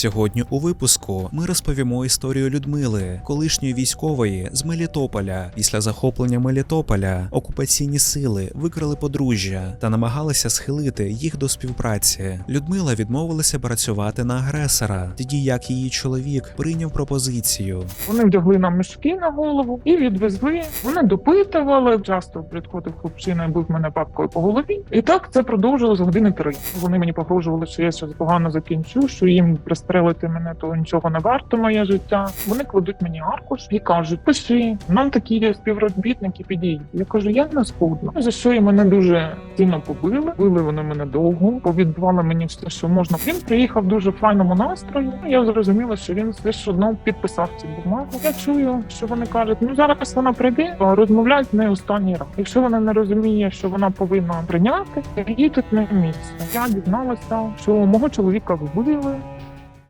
Сьогодні у випуску ми розповімо історію Людмили, колишньої військової з Мелітополя. Після захоплення Мелітополя окупаційні сили викрали подружжя та намагалися схилити їх до співпраці. Людмила відмовилася працювати на агресора, тоді як її чоловік прийняв пропозицію. Вони вдягли нам мішки на голову і відвезли. Вони допитували. Часто підходив хлопчина і бив мене папкою по голові. І так це продовжилось години три. Вони мені погрожували, що я щось погано закінчу, що їм пристрелити мене, то нічого не варто моє життя. Вони кладуть мені аркуш і кажуть: пиши, нам такі співробітники підійдуть. Я кажу, я не скудно. За що і мене дуже сильно побили. Били вони мене довго, повідбивали мені все, що можна. Він приїхав в дуже файному настрої. Я зрозуміла, що він все ж одно підписав ці бумаги. Я чую, що вони кажуть: ну зараз вона прийде, розмовляють з нею останній раз. Якщо вона не розуміє, що вона повинна прийняти, їй тут не місце. Я дізналася, що мого чоловіка вбили.